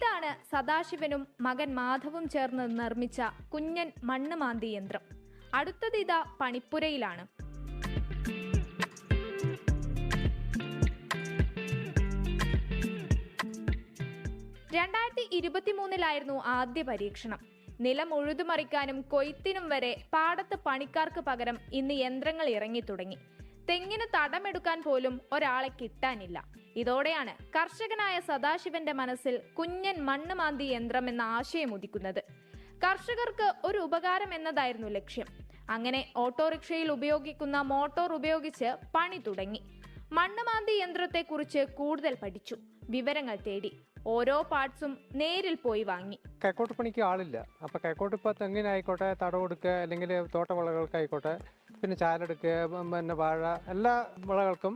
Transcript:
ഇതാണ് സദാശിവനും മകൻ മാധവും ചേർന്ന് നിർമ്മിച്ച കുഞ്ഞൻ മണ്ണ് മാന്തി യന്ത്രം. അടുത്തത് ഇതാ പണിപ്പുരയിലാണ്. രണ്ടായിരത്തി ഇരുപത്തിമൂന്നിലായിരുന്നു ആദ്യ പരീക്ഷണം. നിലം ഉഴുതുമറിക്കാനും കൊയ്ത്തിനും വരെ പാടത്ത് പണിക്കാർക്ക് പകരം ഇന്ന് യന്ത്രങ്ങൾ ഇറങ്ങി തുടങ്ങി തെങ്ങിന് തടമെടുക്കാൻ പോലും ഒരാളെ കിട്ടാനില്ല. ഇതോടെയാണ് കർഷകനായ സദാശിവന്റെ മനസ്സിൽ കുഞ്ഞൻ മണ്ണ് മാന്തി യന്ത്രം എന്ന ആശയം ഉദിക്കുന്നത്. കർഷകർക്ക് ഒരു ഉപകാരം എന്നതായിരുന്നു ലക്ഷ്യം. അങ്ങനെ ഓട്ടോറിക്ഷയിൽ ഉപയോഗിക്കുന്ന മോട്ടോർ ഉപയോഗിച്ച് പണി തുടങ്ങി. മണ്ണ് മാന്തി യന്ത്രത്തെക്കുറിച്ച് കൂടുതൽ പഠിച്ചു. വിവരങ്ങൾ തേടി. ഓരോ പാർട്സും നേരിൽ പോയി വാങ്ങി. കൈക്കോട്ട് പണിക്ക് ആളില്ല. അപ്പൊ കൈക്കോട്ട് ഇപ്പൊ തെങ്ങിനായിക്കോട്ടെ തടം കൊടുക്കുക അല്ലെങ്കിൽ തോട്ടവിളകൾക്കായിക്കോട്ടെ പിന്നെ ചാലെടുക്കുക പിന്നെ വാഴ എല്ലാ വിളകൾക്കും